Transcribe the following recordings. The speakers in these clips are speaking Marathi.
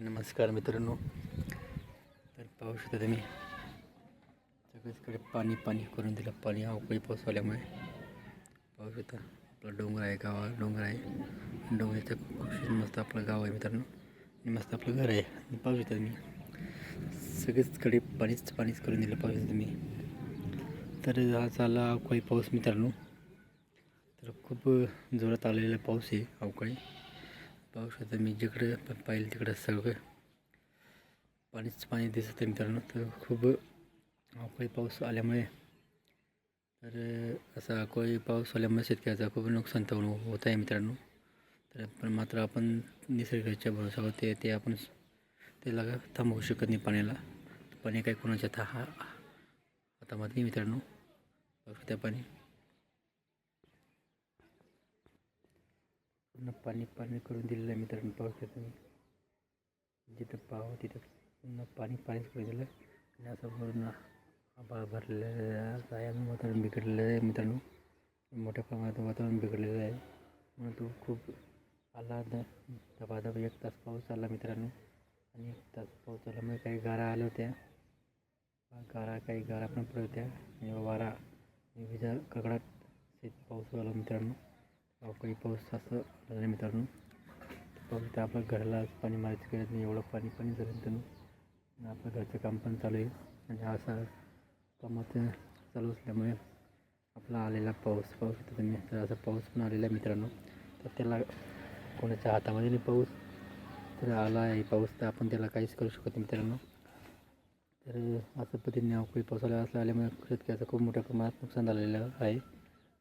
नमस्कार मित्रांनो. तर पाहू शकता तुम्ही सगळीकडे पाणी पाणी करून दिलं. पाणी अवकाळी पाऊस आल्यामुळे पाहू शकता आपला डोंगर आहे गावा डोंगर आहे. डोंगराच्या खुशीत मस्त आपलं गाव आहे मित्रांनो. आणि मस्त आपलं घर आहे. आणि पाहू शकता तुम्ही सगळीचकडे पाणीच पाणीच करून दिलं पाहू शकता तुम्ही. तर हा चालला अवकाळी पाऊस मित्रांनो. तर खूप जोरात आलेला पाऊस आहे अवकाळी. पाहू शकता मी जिकडं पाहिलं तिकडं सगळं पाणीच पाणी दिसत आहे मित्रांनो. तर खूप अवकाळी पाऊस आल्यामुळे तर असा अवकाळी पाऊस आल्यामुळे शेतकऱ्याचा खूप नुकसान तर होत आहे मित्रांनो. तर पण मात्र आपण निसर्गाच्या भरोसावर ते ते आपण त्याला थांबवू शकत नाही पाण्याला. पाणी काही कोणाच्या था हा हातामध्ये नाही मित्रांनो. पाऊस त्या पाणी. पूर्ण पाणी पाणी करून दिलेलं आहे मित्रांनो पाहू शकता तुम्ही जिथं पाहू तिथं पूर्ण पाणी पाणीच करून दिलं आणि असं पूर्ण आभाळ भरलेलं आहे. आणि वातावरण बिघडलेलं आहे मित्रांनो. मोठ्या प्रमाणात वातावरण बिघडलेलं आहे. म्हणून तो खूप आला धबाधब एक तास पाऊस आला मित्रांनो. आणि एक तास पाऊस आल्यामुळे काही गारा आल्या होत्या. गारा काही गारा पण पडत होत्या. आणि वारा विजा कडकडाट शेत पाऊस आला मित्रांनो. अवकाळी पाऊस असं झालं मित्रांनो. पाऊस तर आपल्या घराला पाणी मारायचं गरज नाही एवढं पाणी पाणी झालं मित्रांनो. आपलं घरचं काम पण चालू आहे. आणि असा कामात चालू असल्यामुळे आपला आलेला पाऊस पाऊस येतो तुम्ही तर असा पाऊस पण आलेला आहे मित्रांनो. तर त्याला कोणाच्या हातामध्ये नाही पाऊस. तर आला आहे पाऊस तर आपण त्याला काहीच करू शकत नाही मित्रांनो. तर असं पद्धतीने अवकाळी पाऊस आला असल्या आल्यामुळे शेतकऱ्याचं खूप मोठ्या प्रमाणात नुकसान झालेलं आहे.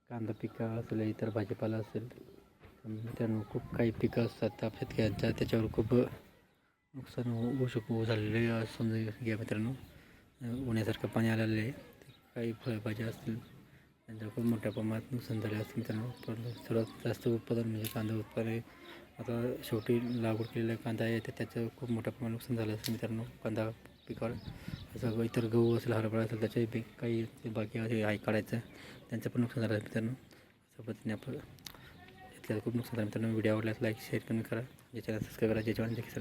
कांदा पिकं असेल इतर भाजीपाला असेल मित्रांनो खूप काही पिकं असतात. त्या शेतकऱ्यांच्या त्याच्यावर खूप नुकसान होऊ होऊ शकू झालेले समजून घ्या मित्रांनो. उन्हासारखं पाणी आलेलं आहे. काही फळभाज्या असतील त्यांचं खूप मोठ्या प्रमाणात नुकसान झाले असतील मित्रांनो. परंतु सर्वात जास्त उत्पादन म्हणजे कांदा उत्पादन आहे. आता शेवटी लागवड केलेला कांदा आहे तर त्याचं खूप मोठ्या प्रमाणात नुकसान झालं असेल मित्रांनो. कांदा पिकावर. असं इतर गहू असेल हरभरा असेल त्याचे पीक काही ते बाकी आहे काढायचं. त्यांचं पण नुकसान झालं मित्रांनो. अशा पद्धतीने आपण घेतल्याचं खूप नुकसान झालं मित्रांनो. व्हिडिओ आवडल्यास लाईक शेअर कमी करा. जे चॅनल सबस्क्राईब करा जे चॅनल देखील